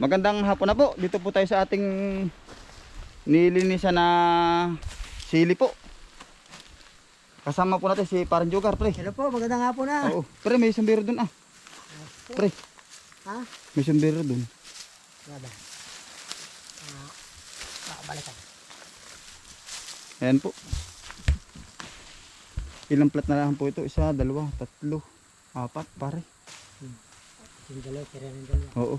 Magandang hapon na po. Dito po tayo sa ating nilinisan na sili po. Kasama po natin si Parang Jogar, pre. Hello po, magandang hapon na. Oo. Pre, may sombrero dun ah. Pre, Ha? may sombrero dun. Wala. Ah, kakabalikan. Ayan po. Ilang plat na lang po ito? Isa, dalawa, tatlo, apat, pare. Yung dalawa, tira ng dalawa. Oo.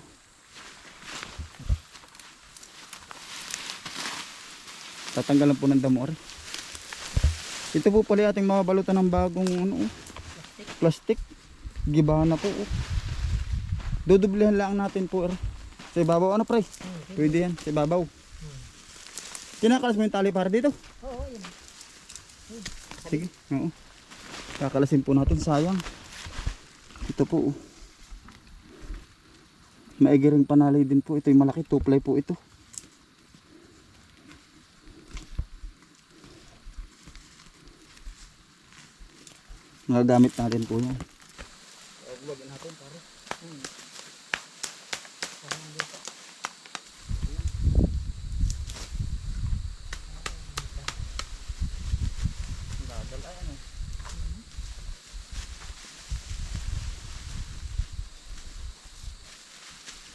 Tatanggalan po ng damo rin. Ito po pala ating mga balutan ng bagong ano, oh, plastic. Gibahan na po. Oh. Dudublehan lang natin po. Er. Sa ibabaw ano pre? Pwede yan. Sa ibabaw. Kinakalas mo yung tali para dito? Oo, yun. Sige. Oo. Kakalasin po natin. Sayang. Ito po. Oh. Maigiring panalay din po. Ito yung malaki. Tuplay po ito. Nagagamit natin po yan. Huwag natin pare. Dadal ay ano.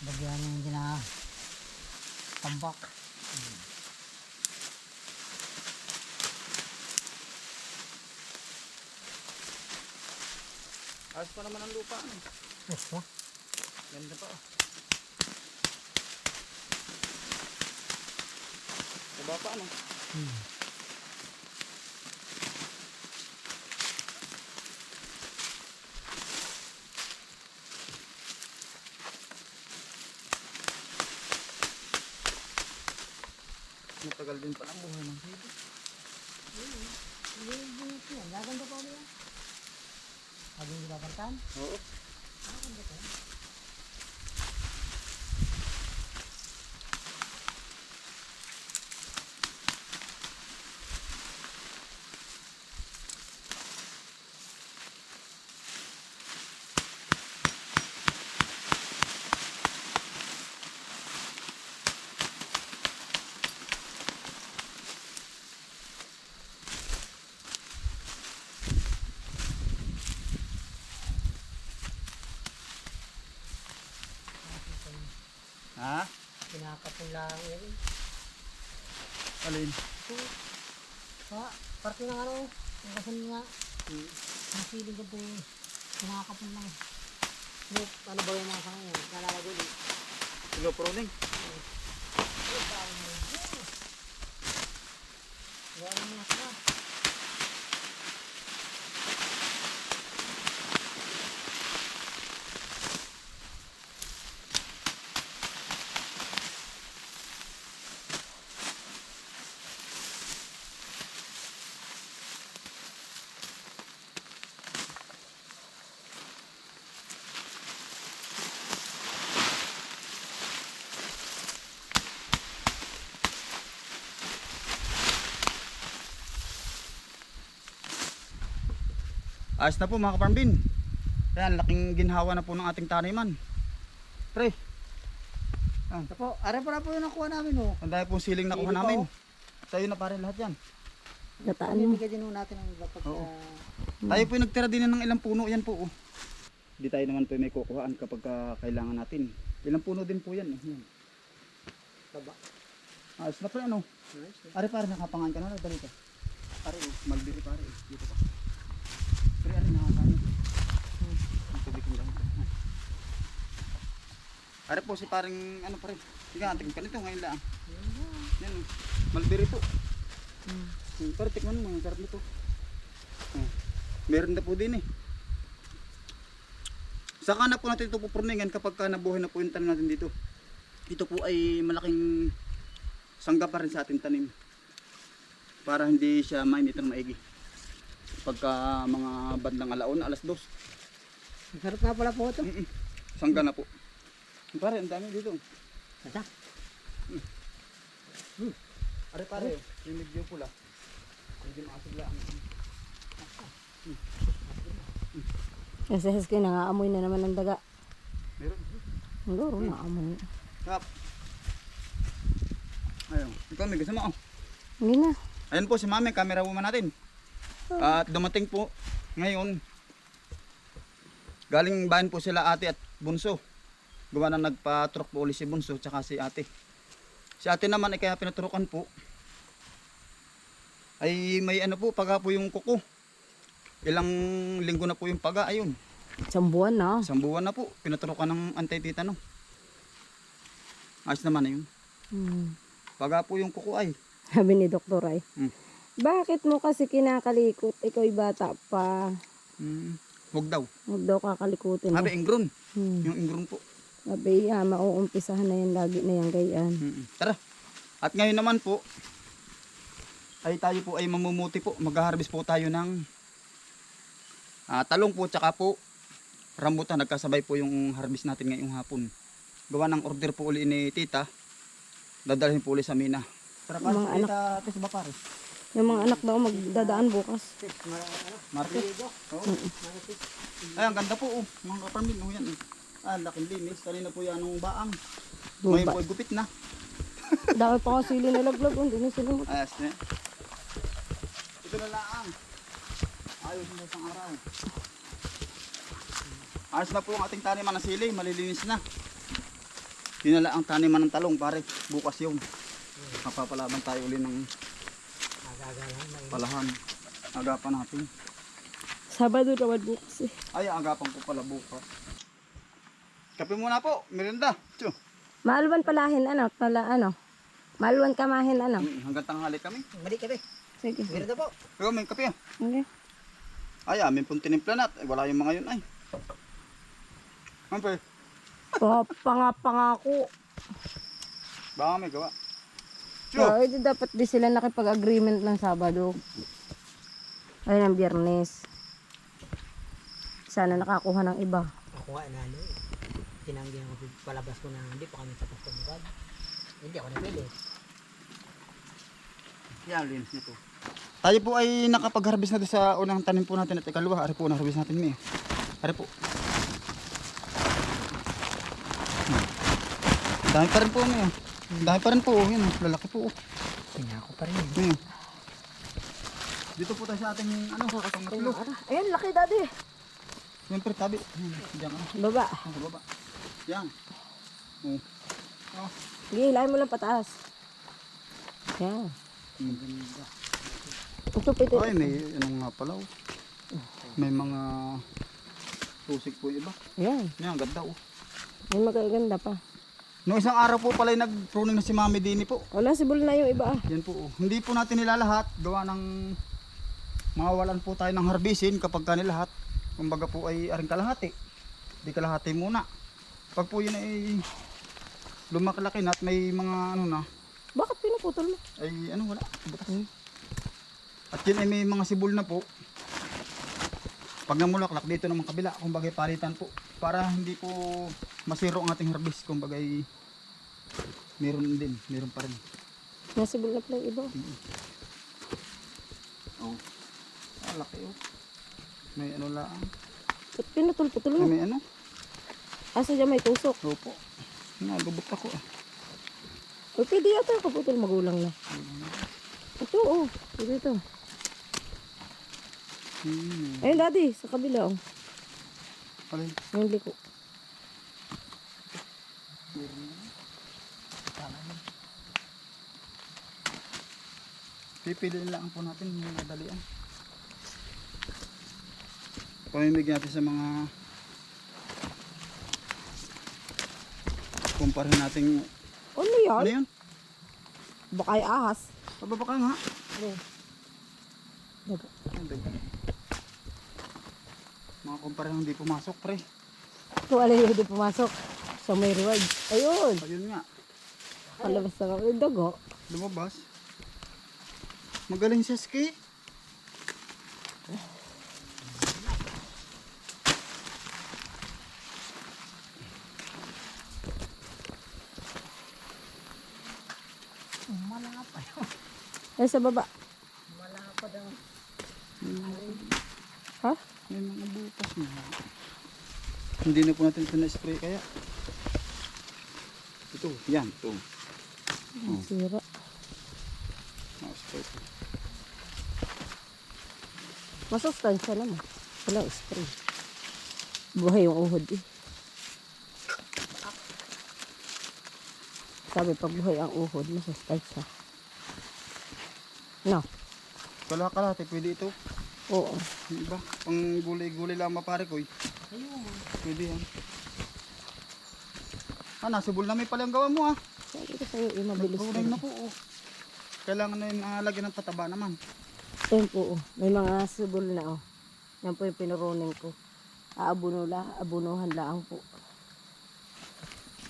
Bagyan yung gina tambak. Ayos pa naman ang lupa. Ano? Ha? Ganda pa. Oh. Diba pa ano? Hmm. Matagal din pala ang buhay ng baby. Yung bunot yan, gaganda pa ulit yan. Babantan? Oo. Gaganda pa. Ha? Kinakapon lang. Alin? Sa parte ng ano, yung kasan nga, yung feeling ko ito yung kinakapon lang. Yung, ano ba yung mga sa kanya? Nalalagay din. Hello, proning. Gawin mo na sila. Ayos na po mga kaparmbin. Ayan, laking ginhawa na po ng ating taniman. Pre, Ito po, are pa na po yung nakuha namin oh. ang dami pong siling nakuha Sili pa, namin. oh. Sa'yo na pare lahat yan. Gataan mo. Bibigay din natin ang iba pag Oo. ah, Tayo po yung nagtira din ng ilang puno yan po. Oh. Di tayo naman po may kukuhaan kapag ah, kailangan natin. Ilang puno din po yan. Eh. yan. taba. Ayos na pre ano. Nice. eh. Are pare nakapangan ka na. Dali ka. Pare oh, malbiri pare. oh. Dito ka. Pre are nakakain. Hmm. Ang tubig ko lang. Are po si paring ano pare. Sige, antik ka nito ngayon lang. Yan. Malbiri po. Hmm. Hmm, pare tikman mo, sarap nito. Oh. Meron na po din eh. Saka na po natin ito pupurningan kapag ka nabuhay na po yung tanim natin dito. Ito po ay malaking sangga pa rin sa ating tanim. Para hindi siya mainitan maigi. Pagka mga bandang alaon, alas dos. Ang sarap nga pala po ito. Mm-mm. Sangga na po. Pare, ang dami dito. Kasa. Are pare, yung medyo pula. Hindi makasigla ang Kasi Heske, nangaamoy na naman ng daga. Meron. Siguro, naamoy. Kap. Ayun. Ikaw may mo. oh. Hindi na. Ayan po si Mami, camera woman natin. At dumating po ngayon. Galing bayan po sila ate at bunso. Gawa na nagpa-truck po ulit si bunso tsaka si ate. Si ate naman ay kaya pinaturukan po. Ay may ano po, paga po yung kuko. Ilang linggo na po yung paga, ayun. Isang buwan na. Isang buwan na po, pinaturukan ng antay-tita no. Ayos naman na yun. Hmm. Paga po yung kuko ay. Sabi ni Dr. Ay. Hmm. Bakit mo kasi kinakalikot? Ikaw'y bata pa. Hmm. Huwag daw. Huwag daw kakalikutin. Sabi, ingron. Hmm. Yung ingron po. Sabi, ah, mauumpisahan na yan lagi na yan gayaan. Mm-mm. Tara. At ngayon naman po, ay tayo po ay mamumuti po. Mag-harvest po tayo ng ah, talong po tsaka po rambutan. Nagkasabay po yung harvest natin ngayong hapon. Gawa ng order po uli ni tita. Dadalhin po uli sa mina. Tara pa, Mga tita, tis ba pare? Yung mga anak daw magdadaan bukas. Martes. Oo. Ay, ang ganda po oh. Mga kaparmin, oh yan. eh. Ah, laking linis. Kanina po yan ang baang. Ngayon Duba. po gupit na. Dahil pa kasi sili nalaglag. Hindi na sila mat- Ayos na. Ito na lang. Ayos na isang araw. Ayos na po ang ating taniman ng sili. Malilinis na. Yun na lang ang taniman ng talong pare. Bukas yung. Mapapalaban tayo uli ng. May palahan. Agapan natin. Sabado naman bukas eh. Ay, agapan ko pala bukas. Kape muna po. Merinda. Tiyo. Maalwan palahin ano? Pala ano? Maalwan kamahin ano? Mm, Hanggang tanghali kami. Mali ka be. Sige. Meron na po. Pero may kape. ah. Okay. Ay, amin pong tinimpla nat. Ay, wala yung mga yun ay. Mampe, Oh, pangapangako. baka may gawa. So, ito dapat di sila nakipag-agreement ng Sabado. Ay, ng Biyernes. Sana nakakuha ng iba. Ako nga na ano eh. Tinanggi ako palabas ko na hindi pa kami tapos kumukad. Hindi ako napili. Yan, linis nito. Tayo po ay nakapag-harvest na sa unang tanim po natin at ikalawa. Ari po, na-harvest natin niya. Ari po. Hmm. Dami pa rin po ngayon. Dami pa rin po. oh. Yan, lalaki po. oh. Pinako pa rin. Yan. Dito po tayo sa ating ano, pangatlo. Ayan, laki daddy. Siyempre, tabi. Yan, Diyan ka na. Baba. Yan, Sa baba. Yan. Oh. Oh. Sige, hilahin mo lang pataas. Yan. Hmm. Ito pito. Ay, may ano nga pala. oh. May mga tusik po yung iba. Yan. Yan, ang ganda oh. May magaganda pa. Noong isang araw po pala nag-pruning na si Mami Dini po. Wala, sibol na yung iba ah. Yan po. oh. Hindi po natin nilalahat. Gawa ng mawawalan po tayo ng harbisin kapag ka nilahat. Kumbaga po ay aring kalahati. Di kalahati muna. Pag po yun ay lumaklaki na at may mga ano na, Bakit pinuputol mo? ay ano wala. Butas. At yun ay may mga sibol na po. Pag namulaklak dito naman kabila, kumbaga palitan po. Para hindi po masiro ang ating harvest. Kumbaga ay meron din, meron pa rin. Nasibol na pala yung iba. Oh. Ah, laki oh. May ano lang. Ba't pinutol-putol mo? may ano? Asa dyan may tusok. Opo. Nalubot ako ah. O pwede yata kaputol magulang na. Ito oh. Pwede ito. Hmm. Ayun daddy, sa kabila oh. Alin? Yung liko. Pipili lang po natin yung madalian. Pamimig natin sa mga kumpara natin Ano yan? ano yun? Baka ay ahas. Pababa ka nga. Ano ba yun? Mga kumpara hindi pumasok pre. Kung yung hindi pumasok. Sa may reward. Ayun. Ayun nga. Palabas na kami. Dago. Lumabas. Magaling siya ski. Malapa yun. Ay sa baba. Malapa daw. Ha? May mga butas na. Hindi na po natin ito na-spray kaya. Ito, yan, ito. Ang Sira. Na-spray po. Masustansya naman. Walang spray. Buhay yung uhod eh. Sabi pag buhay ang uhod, masustansya. No? Kala-kalate, pwede ito. Oo. Yung iba, pang gulay-gulay lang mapare ko eh. Pwede yan. Ah, nasa bulnami pala ang gawa mo ah. Sabi ko sa'yo, eh, mabilis Gulay na. na po oh. Kailangan na yung ah, lagyan ng pataba naman. Ayun po, oh. may mga subol na oh. Yan po yung pinurunin ko. Aabuno la, abunuhan lang po.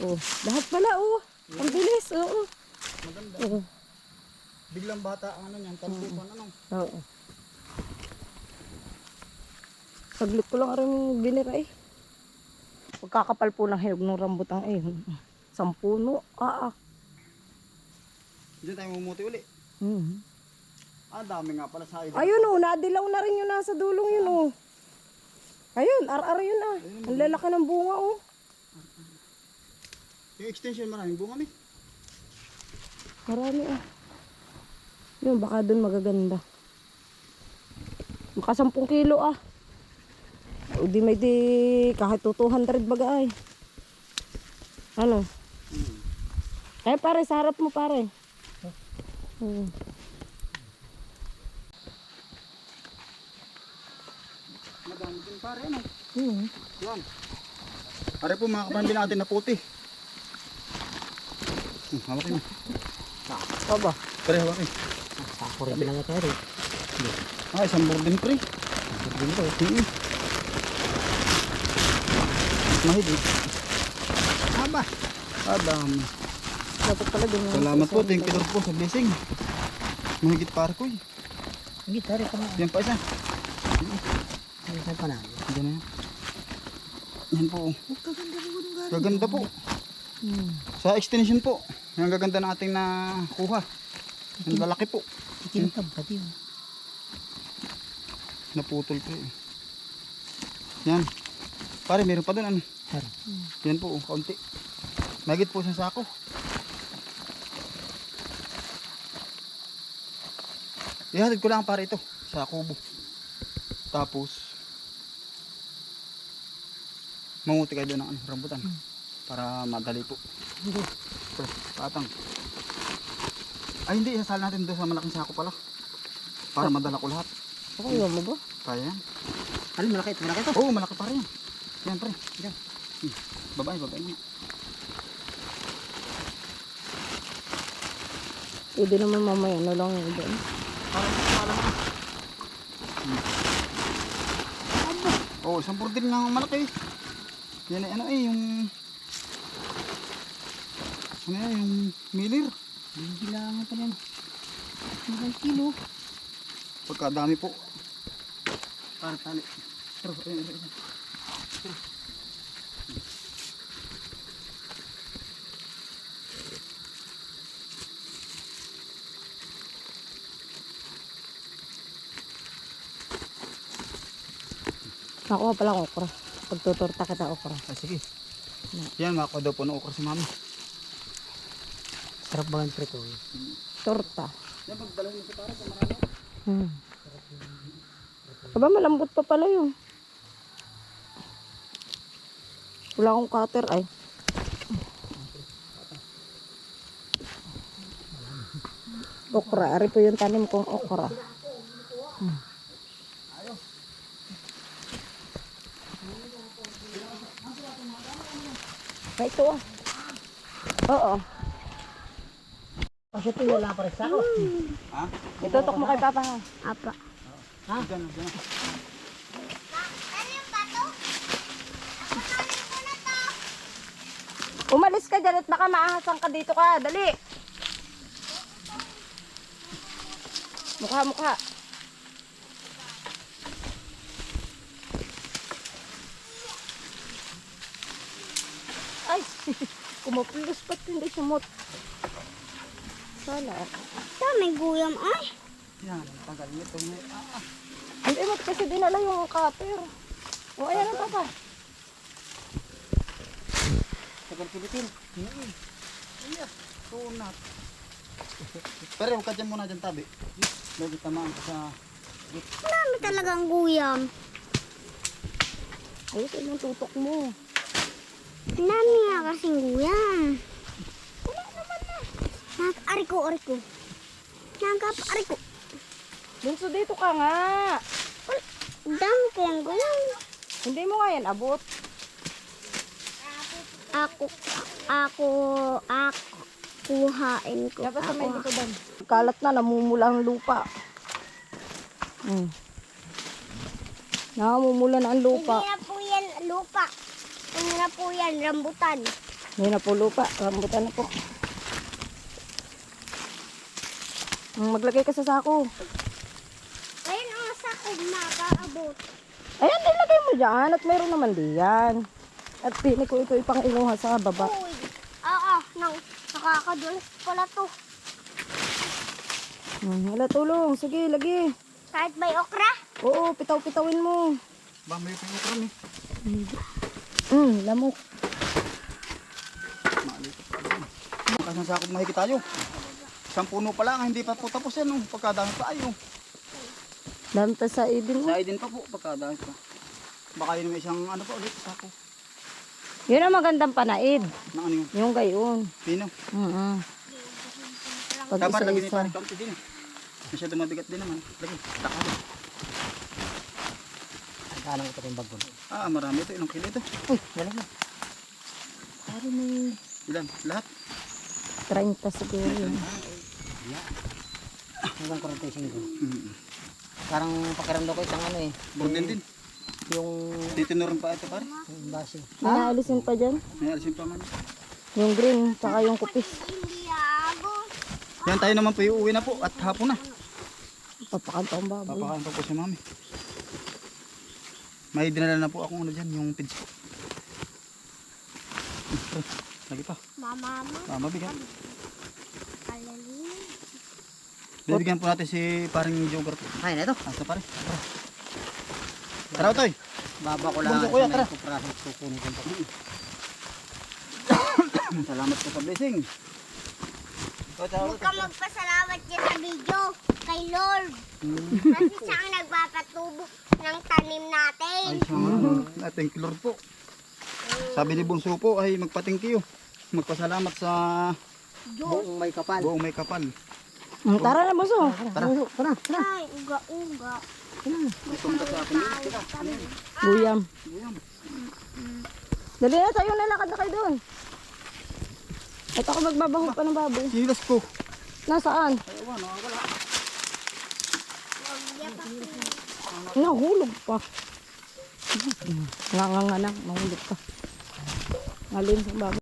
Oh, lahat pala oh. Ang bilis, oo. Maganda. Oo. Biglang bata ang ano niyan, talpukan ano. Oo. Saglit ko lang rin binira eh. Pagkakapal po ng hinog ng rambutang eh. Sampuno. Ah, ah. Diyan tayo mumuti uli. Hmm. Ah, dami nga pala sa ida. Ayun oh, nadilaw na rin yung nasa dulong yun oh. Ayun, ar-ar yun ah. Ang lalaki ng bunga oh. Yung extension maraming bunga mi. Marami ah. Yun, baka dun magaganda. Baka 10 kilo ah. O di may di kahit 200 baga ay. Ano? Hmm. Eh pare, sa harap mo pare. Hmm. Madami din pare ano. Hmm. Yan. Pare po mga kapamilya natin na puti. Hmm, hawakin mo. Aba. Pare, hawakin. Sako rin lang ito rin. Ah, isang borden pre. Dito. Hmm. Mahigit. Aba. Adam. Dapat pala din. Salamat po. Thank you po sa blessing. Mahigit pare ko eh. Hindi, tari pa na. Yan pa isa. Hindi pa na. Yan na yan. Yan po. Gaganda po. Hmm. Sa extension po. Ang gaganda ng ating nakuha. Ang lalaki po. Ikintab pati yun. Naputol po eh. Yan. Pare, meron pa doon. Ano? Tari. Yan po, oh, kaunti. Magit po sa sako. Ihatid ko lang para ito sa kubo. Tapos manguti kayo doon ng ano, rambutan para madali po. Hindi. Pre, patang. Ay hindi, isasal natin doon sa malaking sako pala. Para madala ko lahat. Okay, mo ba? Kaya yan. Ano, malaki ito, malaki ito. Oo, malaki pa rin. Yan pre. Yan. Hmm. Babae, babae niya. Pwede naman mamaya na lang yun doon. Parang ko. Hmm. Oh, isang burdil ng malaki. Yan ano eh, yung... Ano yan, yung milir. Hindi lang pa yan. Isang kilo. Pagkadami po. Para tali. Pero, ayun, ayun, ayun. Nakuha pala okra. Pagtutorta kita okra. Ah, sige. Yan, makakuha daw po ng okra si mama. Sarap ba ang prito? Torta. Yan, pagdala mo para sa marami. Hmm. Aba, malambot pa pala yun. Wala akong cutter ay. Okra. Ari po yung tanim kong okra. Hmm. Ay, ito ah. Oo. Kasi ito wala pa rin sako. Ha? Itutok mo kay Papa ha. Apa. Ha? Diyan, diyan. Umalis ka dyan at baka maahasan ka dito ka. Dali. Mukha, mukha. Ay, kumapulus ba't hindi sumot? Sana. May guyam ay. Yan, tagal nito. May, ah, ah. Hindi mo kasi dinala yung cutter. O, ayan ang papa. tagal pilitin. Iya, tunat. Pero ka dyan muna dyan tabi. Lagi tamaan ka sa... Dami talagang guyam. Ayusin yung tutok mo. Dami nga kasing guyam. Wala naman na. Nag, ariko, ariko. Nagap, ariko. Bunso dito ka nga. Dami kayang guyam. Hindi mo nga yan abot. Ako, ako, ako, kuhain ko. Dapat sa may Ako, likodan. Kalat na, namumula ang lupa. Hmm. Namumula na ang lupa. Hindi na po yan lupa. Hindi na po yan rambutan. Hindi na po lupa. Rambutan na po. Hmm, Maglagay ka sa sako. Ayun ang sako makaabot. Ayan, nilagay mo dyan. At meron naman diyan. At pili ko ito ipang inuha sa baba. Uy. Oo, nang nakakadulas pala to. Hmm, wala tulong. Sige, lagi. Kahit may okra. Oo, pitaw-pitawin mo. Ba, may pinukran eh. Hmm, lamok. Kasi sa akong mahigit tayo. Isang puno pa lang, hindi pa po tapos yan. Oh. Pagkadami pa ayo. Dami pa sa idin mo. Sa din pa po, pagkadami pa. Baka yun may isang ano pa ulit sa ako. Yun ang magandang panaid. Na ano yun? Yung gayon. Pino. Mm Pag Dapat lagi ni isa-isa. pare kampi din. Masyado mabigat din naman. Lagi, takalo. Ano ito yung bago? Ah, marami ito. Ilang kilo ito? Uy, wala na. Pare may Ilan? Lahat? 30 siguro yun. Hanggang 45. Mm. Parang pakiramdam ko isang ano eh. Burden din. Yung Titinuran pa ito pare. yung base. May naalisin pa dyan. May alisin pa man. Yung green, tsaka yung kupis. Yan tayo naman po iuwi na po at hapon na. Papakanta ang baboy. Papakain pa po si mami. May dinala na po akong ano dyan, yung pids. Ito, Lagi pa. Mama mo. Ah, mabigat. Alalim. Bibigyan po natin si paring jogger po. Ay, na ito. Asa pare? Tara Toy. Baba ko lang. Bunso, kuya, tara. Kuprahin kukunin ko. Salamat po sa blessing. Huwag ka magpasalamat niya sa video kay Lord. Hmm. Kasi siya ang nagpapatubo ng tanim natin. Ay, sa ating Lord po. Sabi ni Bunso po ay magpa-thank you. Magpasalamat sa Buong may kapal. buong may kapal. Mm, Tara na, buso. Tara. Tara, tara. Ay, uga-uga. Ito ka sa akin. Guyam. Buyam. Dali na tayo, nalakad na kayo doon. At ako magbabaho pa ng baboy. Silas ko. Nasaan? Ay, awa, nakakala. Nahulog pa. Nga nga na, nahulog pa. Ngalim sa baboy.